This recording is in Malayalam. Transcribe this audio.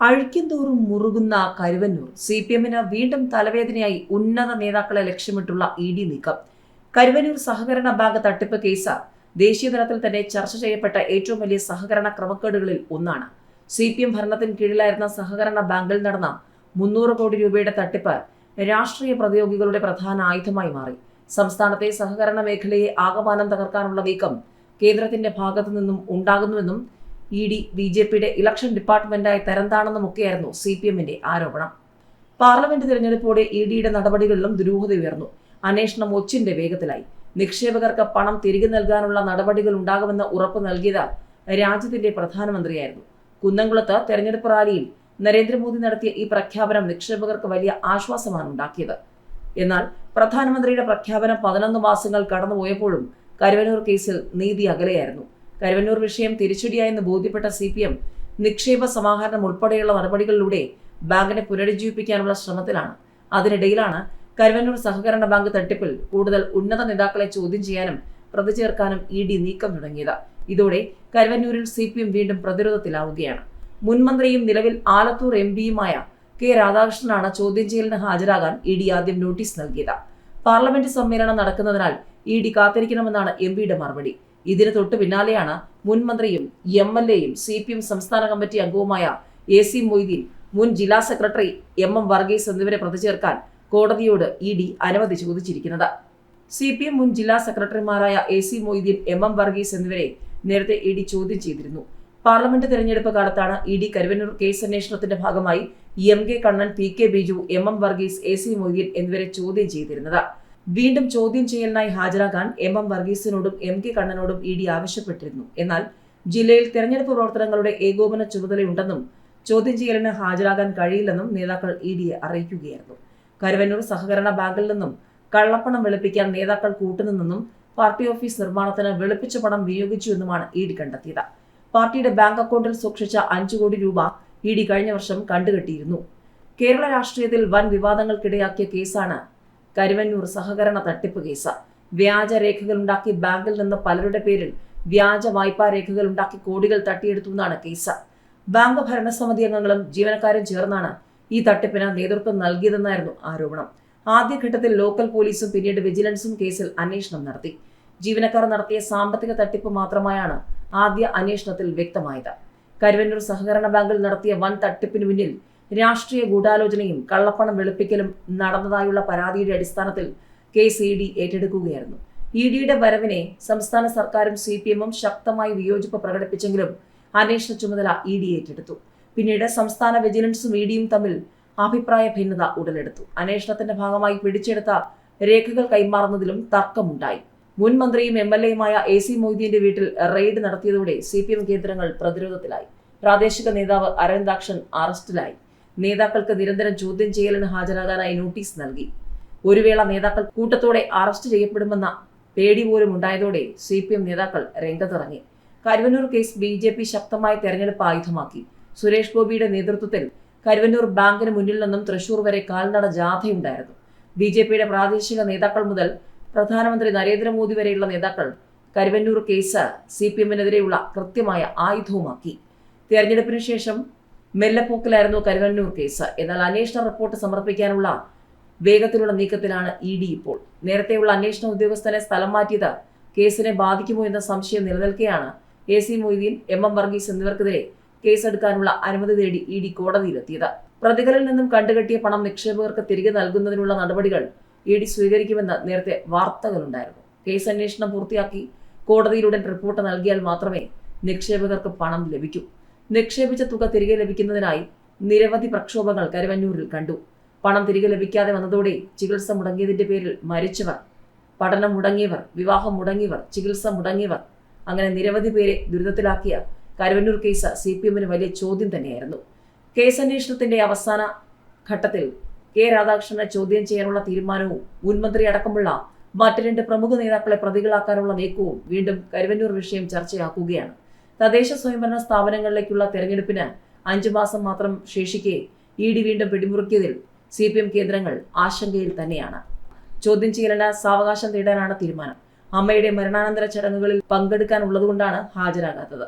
അഴിക്കും തോറും മുറുകുന്ന കരുവന്നൂർ. സി പി എമ്മിന് വീണ്ടും തലവേദനയായി ഉന്നത നേതാക്കളെ ലക്ഷ്യമിട്ടുള്ള ഇ ഡി നീക്കം. കരുവന്നൂർ സഹകരണ ബാങ്ക് തട്ടിപ്പ് കേസ്. ദേശീയതലത്തിൽ തന്നെ ചർച്ച ചെയ്യപ്പെട്ട ഏറ്റവും വലിയ സഹകരണ ക്രമക്കേടുകളിൽ ഒന്നാണ്. സി പി എം ഭരണത്തിന് കീഴിലായിരുന്ന സഹകരണ ബാങ്കിൽ നടന്ന മുന്നൂറ് കോടി രൂപയുടെ തട്ടിപ്പ് രാഷ്ട്രീയ പ്രതിയോഗികളുടെ പ്രധാന ആയുധമായി മാറി. സംസ്ഥാനത്തെ സഹകരണ മേഖലയെ ആകമാനം തകർക്കാനുള്ള നീക്കം കേന്ദ്രത്തിന്റെ ഭാഗത്തു നിന്നും ഉണ്ടാകുന്നുവെന്നും ഇ ഡി ബി ജെ പിയുടെ ഇലക്ഷൻ ഡിപ്പാർട്ട്മെന്റായി തരംതാണെന്നുമൊക്കെയായിരുന്നു സി പി എമ്മിന്റെ ആരോപണം. പാർലമെന്റ് തിരഞ്ഞെടുപ്പോടെ ഇ ഡിയുടെ നടപടികളിലും ദുരൂഹത ഉയർന്നു. അന്വേഷണം ഒച്ചിന്റെ വേഗത്തിലായി. നിക്ഷേപകർക്ക് പണം തിരികെ നൽകാനുള്ള നടപടികൾ ഉണ്ടാകുമെന്ന് ഉറപ്പ് നൽകിയത് രാജ്യത്തിന്റെ പ്രധാനമന്ത്രിയായിരുന്നു. കുന്നംകുളത്ത് തെരഞ്ഞെടുപ്പ് റാലിയിൽ നരേന്ദ്രമോദി നടത്തിയ ഈ പ്രഖ്യാപനം നിക്ഷേപകർക്ക് വലിയ ആശ്വാസമാണ് ഉണ്ടാക്കിയത്. എന്നാൽ പ്രധാനമന്ത്രിയുടെ പ്രഖ്യാപനം പതിനൊന്ന് മാസങ്ങൾ കടന്നുപോയപ്പോഴും കരുവനൂർ കേസിൽ നീതി അകലെയായിരുന്നു. കരുവന്നൂർ വിഷയം തിരിച്ചടിയായെന്ന് ബോധ്യപ്പെട്ട സി പി എം നിക്ഷേപ സമാഹരണം ഉൾപ്പെടെയുള്ള നടപടികളിലൂടെ ബാങ്കിനെ പുനരുജ്ജീവിപ്പിക്കാനുള്ള ശ്രമത്തിലാണ്. അതിനിടയിലാണ് കരുവന്നൂർ സഹകരണ ബാങ്ക് തട്ടിപ്പിൽ കൂടുതൽ ഉന്നത നേതാക്കളെ ചോദ്യം ചെയ്യാനും പ്രതി ചേർക്കാനും ഇ ഡി നീക്കം തുടങ്ങിയത്. ഇതോടെ കരുവന്നൂരിൽ സി പി എം വീണ്ടും പ്രതിരോധത്തിലാവുകയാണ്. മുൻമന്ത്രിയും നിലവിൽ ആലത്തൂർ എം പിയുമായ കെ രാധാകൃഷ്ണനാണ് ചോദ്യം ചെയ്യലിന് ഹാജരാകാൻ ഇ ഡി ആദ്യം നോട്ടീസ് നൽകിയത്. പാർലമെന്റ് സമ്മേളനം നടക്കുന്നതിനാൽ ഇ ഡി കാത്തിരിക്കണമെന്നാണ് എം പിയുടെ മറുപടി. ഇതിന് തൊട്ട് പിന്നാലെയാണ് മുൻ മന്ത്രിയും എം എൽ എയും സി പി എം സംസ്ഥാന കമ്മിറ്റി അംഗവുമായ എ സി മൊയ്തീൻ മുൻ ജില്ലാ സെക്രട്ടറി എം എം വർഗീസ് എന്നിവരെ പ്രതി ചേർക്കാൻ കോടതിയോട് ഇ ഡി അനുമതി ചോദിച്ചിരിക്കുന്നത്. സി പി എം മുൻ ജില്ലാ സെക്രട്ടറിമാരായ A C Moideen M M Varghese എന്നിവരെ നേരത്തെ ഇ ഡി ചോദ്യം ചെയ്തിരുന്നു. പാർലമെന്റ് തെരഞ്ഞെടുപ്പ് കാലത്താണ് ഇ ഡി കരുവന്നൂർ കേസ് അന്വേഷണത്തിന്റെ ഭാഗമായി M K Kannan P K Biju M M Varghese A C Moideen എന്നിവരെ ചോദ്യം ചെയ്തിരുന്നത്. വീണ്ടും ചോദ്യം ചെയ്യലിനായി ഹാജരാകാൻ എം എം വർഗീസിനോടും എം കെ കണ്ണനോടും ഇ ഡി ആവശ്യപ്പെട്ടിരുന്നു. എന്നാൽ ജില്ലയിൽ തെരഞ്ഞെടുപ്പ് പ്രവർത്തനങ്ങളുടെ ഏകോപന ചുമതലയുണ്ടെന്നും ചോദ്യം ചെയ്യലിന് ഹാജരാകാൻ കഴിയില്ലെന്നും നേതാക്കൾ ഇ ഡിയെ അറിയിക്കുകയായിരുന്നു. കരുവന്നൂർ സഹകരണ ബാങ്കിൽ നിന്നും കള്ളപ്പണം വെളുപ്പിക്കാൻ നേതാക്കൾ കൂട്ടുനിന്നെന്നും പാർട്ടി ഓഫീസ് നിർമ്മാണത്തിന് വെളുപ്പിച്ച പണം വിനിയോഗിച്ചുവെന്നുമാണ് ഇ ഡി കണ്ടെത്തിയത്. പാർട്ടിയുടെ ബാങ്ക് അക്കൗണ്ടിൽ സൂക്ഷിച്ച അഞ്ചു കോടി രൂപ ഇ ഡി കഴിഞ്ഞ വർഷം കണ്ടുകെട്ടിയിരുന്നു. കേരള രാഷ്ട്രീയത്തിൽ വൻ വിവാദങ്ങൾക്കിടയാക്കിയ കേസാണ് കരുവന്നൂർ സഹകരണ തട്ടിപ്പ് കേസ്. വ്യാജ രേഖകളുണ്ടാക്കി ബാങ്കിൽ നിന്ന് പലരുടെ പേരിൽ വ്യാജ വായ്പാ രേഖകൾ ഉണ്ടാക്കി കോടികൾ തട്ടിയെടുത്തു എന്നാണ് കേസ്. ബാങ്ക് ഭരണസമിതി അംഗങ്ങളും ജീവനക്കാരും ചേർന്നാണ് ഈ തട്ടിപ്പിന് നേതൃത്വം നൽകിയതെന്നായിരുന്നു ആരോപണം. ആദ്യഘട്ടത്തിൽ ലോക്കൽ പോലീസും പിന്നീട് വിജിലൻസും കേസിൽ അന്വേഷണം നടത്തി. ജീവനക്കാർ നടത്തിയ സാമ്പത്തിക തട്ടിപ്പ് മാത്രമായാണ് ആദ്യ അന്വേഷണത്തിൽ വ്യക്തമായത്. കരുവന്നൂർ സഹകരണ ബാങ്കിൽ നടത്തിയ വൻ തട്ടിപ്പിന് പിന്നിൽ രാഷ്ട്രീയ ഗൂഢാലോചനയും കള്ളപ്പണം വെളുപ്പിക്കലും നടന്നതായുള്ള പരാതിയുടെ അടിസ്ഥാനത്തിൽ കേസ് ഇ ഡി ഏറ്റെടുക്കുകയായിരുന്നു. ഇ ഡിയുടെ വരവിനെ സംസ്ഥാന സർക്കാരും സി പി എമ്മും ശക്തമായി വിയോജിപ്പ് പ്രകടിപ്പിച്ചെങ്കിലും അന്വേഷണ ചുമതല ഇ ഡി ഏറ്റെടുത്തു. പിന്നീട് സംസ്ഥാന വിജിലൻസും ഇ ഡിയും തമ്മിൽ അഭിപ്രായ ഭിന്നത ഉടലെടുത്തു. അന്വേഷണത്തിന്റെ ഭാഗമായി പിടിച്ചെടുത്ത രേഖകൾ കൈമാറുന്നതിലും തർക്കമുണ്ടായി. മുൻ മന്ത്രിയും എം എൽ എയുമായ എ സി മൊയ്തീന്റെ വീട്ടിൽ റെയ്ഡ് നടത്തിയതോടെ സി പി എം കേന്ദ്രങ്ങൾ പ്രതിരോധത്തിലായി. പ്രാദേശിക നേതാവ് അരവിന്ദാക്ഷൻ അറസ്റ്റിലായി. നേതാക്കൾക്ക് നിരന്തരം ചോദ്യം ചെയ്യലിന് ഹാജരാകാനായി നോട്ടീസ് നൽകി. ഒരു വേള നേതാക്കൾ കൂട്ടത്തോടെ അറസ്റ്റ് ചെയ്യപ്പെടുമെന്ന പേടി പോലും ഉണ്ടായതോടെ സി പി എം നേതാക്കൾ രംഗത്തിറങ്ങി. Karuvannur case B J P ശക്തമായ തെരഞ്ഞെടുപ്പ് ആയുധമാക്കി. സുരേഷ് ഗോപിയുടെ നേതൃത്വത്തിൽ കരുവന്നൂർ ബാങ്കിന് മുന്നിൽ നിന്നും തൃശൂർ വരെ കാൽനട ജാഥയുണ്ടായിരുന്നു. ബി ജെ പിയുടെ പ്രാദേശിക നേതാക്കൾ മുതൽ പ്രധാനമന്ത്രി നരേന്ദ്രമോദി വരെയുള്ള നേതാക്കൾ കരുവന്നൂർ കേസ് സി പി എമ്മിനെതിരെയുള്ള കൃത്യമായ ആയുധവുമാക്കി. തെരഞ്ഞെടുപ്പിന് ശേഷം മെല്ലപ്പോക്കിലായിരുന്നു കരുവന്നൂർ കേസ്. എന്നാൽ അന്വേഷണ റിപ്പോർട്ട് സമർപ്പിക്കാനുള്ള വേഗത്തിലുള്ള നീക്കത്തിലാണ് ഇ ഡി ഇപ്പോൾ. നേരത്തെയുള്ള അന്വേഷണ ഉദ്യോഗസ്ഥനെ സ്ഥലം മാറ്റിയത് കേസിനെ ബാധിക്കുമോ എന്ന സംശയം നിലനിൽക്കെയാണ്. A C Moideen M M Varghese എന്നിവർക്കെതിരെ കേസെടുക്കാനുള്ള അനുമതി തേടി ഇ ഡി കോടതിയിലെത്തിയത്. പ്രതികളിൽ നിന്നും കണ്ടുകെട്ടിയ പണം നിക്ഷേപകർക്ക് തിരികെ നൽകുന്നതിനുള്ള നടപടികൾ ഇ ഡി സ്വീകരിക്കുമെന്ന് നേരത്തെ വാർത്തകളുണ്ടായിരുന്നു. കേസ് അന്വേഷണം പൂർത്തിയാക്കി കോടതിയിലുടൻ റിപ്പോർട്ട് നൽകിയാൽ മാത്രമേ നിക്ഷേപകർക്ക് പണം ലഭിക്കൂ. നിക്ഷേപിച്ച തുക തിരികെ ലഭിക്കുന്നതിനായി നിരവധി പ്രക്ഷോഭങ്ങൾ കരുവന്നൂരിൽ കണ്ടു. പണം തിരികെ ലഭിക്കാതെ വന്നതോടെ ചികിത്സ മുടങ്ങിയതിന്റെ പേരിൽ മരിച്ചവർ പഠനം മുടങ്ങിയവർ വിവാഹം മുടങ്ങിയവർ ചികിത്സ മുടങ്ങിയവർ അങ്ങനെ നിരവധി പേരെ ദുരിതത്തിലാക്കിയ കരുവന്നൂർ കേസ് സി പി എമ്മിന് വലിയ ചോദ്യം തന്നെയായിരുന്നു. കേസ് അന്വേഷണത്തിന്റെ അവസാന ഘട്ടത്തിൽ കെ രാധാകൃഷ്ണനെ ചോദ്യം ചെയ്യാനുള്ള തീരുമാനവും മുൻമന്ത്രി അടക്കമുള്ള മറ്റ് രണ്ട് പ്രമുഖ നേതാക്കളെ പ്രതികളാക്കാനുള്ള നീക്കവും വീണ്ടും കരുവന്നൂർ വിഷയം ചർച്ചയാക്കുകയാണ്. തദ്ദേശ സ്വയംഭരണ സ്ഥാപനങ്ങളിലേക്കുള്ള തെരഞ്ഞെടുപ്പിന് അഞ്ചു മാസം മാത്രം ശേഷിക്കെ ഇ ഡി വീണ്ടും പിടിമുറുക്കിയതിൽ സി പി എം കേന്ദ്രങ്ങൾ ആശങ്കയിൽ തന്നെയാണ്. ചോദ്യം ചെയ്യലിന് സാവകാശം തേടാനാണ് തീരുമാനം. അമ്മയുടെ മരണാനന്തര ചടങ്ങുകളിൽ പങ്കെടുക്കാനുള്ളതുകൊണ്ടാണ് ഹാജരാകാത്തത്.